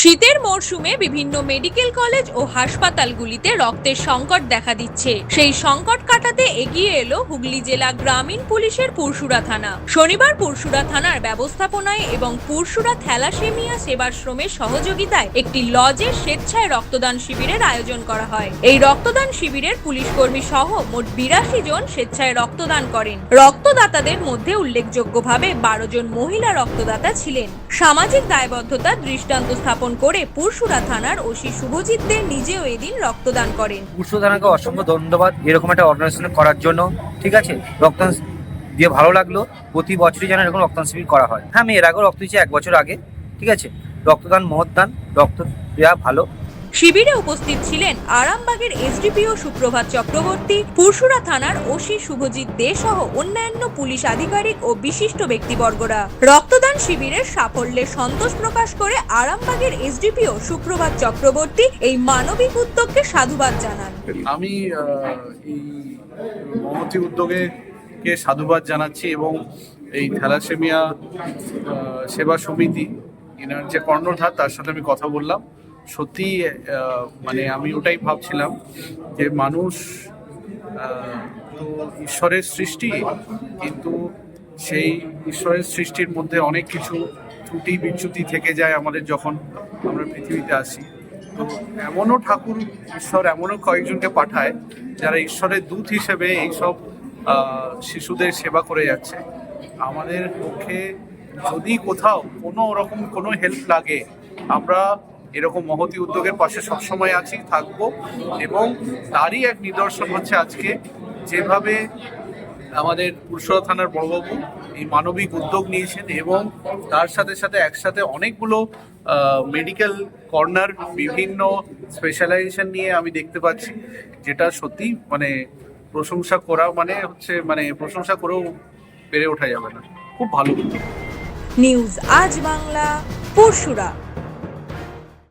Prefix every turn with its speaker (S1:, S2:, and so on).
S1: শীতের মরশুমে বিভিন্ন মেডিকেল কলেজ ও হাসপাতালগুলিতে রক্তের সংকট দেখা দিচ্ছে। সেই সংকট কাটাতে এগিয়ে এলো হুগলি জেলা গ্রামীণ পুলিশের পুরসুরা থানা। শনিবার পুরসুরা থানার ব্যবস্থাপনায় এবং পুরসুরা থ্যালাসেমিয়া সেবাশ্রমের সহযোগিতায় একটি লজে স্বেচ্ছায় রক্তদান শিবিরের আয়োজন করা হয়। এই রক্তদান শিবিরের পুলিশ কর্মী সহ মোট বিরাশি জন স্বেচ্ছায় রক্তদান করেন। রক্তদাতাদের মধ্যে উল্লেখযোগ্যভাবে বারো জন মহিলা রক্তদাতা ছিলেন। সামাজিক দায়বদ্ধতা দৃষ্টান্ত স্থাপন করে পুরসুরা থানার ওসি শুভজিৎ দে নিজেও এদিন রক্তদান করেন।
S2: পুষ্প থানাকে অসংখ্য ধন্যবাদ এরকম একটা অর্গানাইজেশন করার জন্য, ঠিক আছে? রক্তদান দিয়ে ভালো লাগল, প্রতি বছরই যেন এরকম রক্তদান শিবির করা হয়। হ্যাঁ আমি এর আগেও রক্ত দিয়েছি, এক বছর আগে, ঠিক আছে? রক্তদান মহদান রক্ত দেওয়া ভালো।
S1: শিবিরে উপস্থিত ছিলেন আরামবাগের এসডিপিও সুপ্রভাত চক্রবর্তী, পুরশুরা থানার ওসি শুভজিৎ দে সহ অন্যান্য পুলিশ আধিকারিক ও বিশিষ্ট ব্যক্তিবর্গরা। রক্তদান শিবিরের সাফল্যে সন্তোষ প্রকাশ করে আরামবাগের এসডিপিও সুপ্রভাত চক্রবর্তী এই মানবিক উদ্যোগকে সাধুবাদ জানান।
S3: আমি এই মহতি উদ্যোগে কে সাধুবাদ জানাচ্ছি এবং এই থ্যালাসেমিয়া সেবা সমিতি এনার যে কর্ণধার, তার সাথে আমি কথা বললাম। সত্যি মানে আমি ওটাই ভাবছিলাম যে মানুষ তো ঈশ্বরের সৃষ্টি, কিন্তু সেই ঈশ্বরের সৃষ্টির মধ্যে অনেক কিছু ত্রুটি বিচ্যুতি থেকে যায় আমাদের যখন আমরা পৃথিবীতে আসি। তো এমনও ঠাকুর, ঈশ্বর এমনও কয়েকজনকে পাঠায় যারা ঈশ্বরের দূত হিসেবে এইসব শিশুদের সেবা করে যাচ্ছে। আমাদের পক্ষে যদি কোথাও কোনো রকম কোনো হেল্প লাগে, আমরা এরকম মহতি উদ্যোগের পাশে সবসময় আছি, থাকব। এবং তারই এক নিদর্শন হচ্ছে আজকে, যেভাবে আমাদের পুরসরা থানার বড়বাবু এই মানবিক উদ্যোগ নিয়েছেন এবং তার সাথে সাথে একসাথে অনেকগুলো মেডিকেল কর্নার বিভিন্ন স্পেশালাইজেশন নিয়ে আমি দেখতে পাচ্ছি, যেটা সত্যি মানে প্রশংসা করা মানে হচ্ছে মানে প্রশংসা করেও পেরে ওঠা যাবে না। খুব ভালো।
S1: নিউজ আজ বাংলা পুরসুরা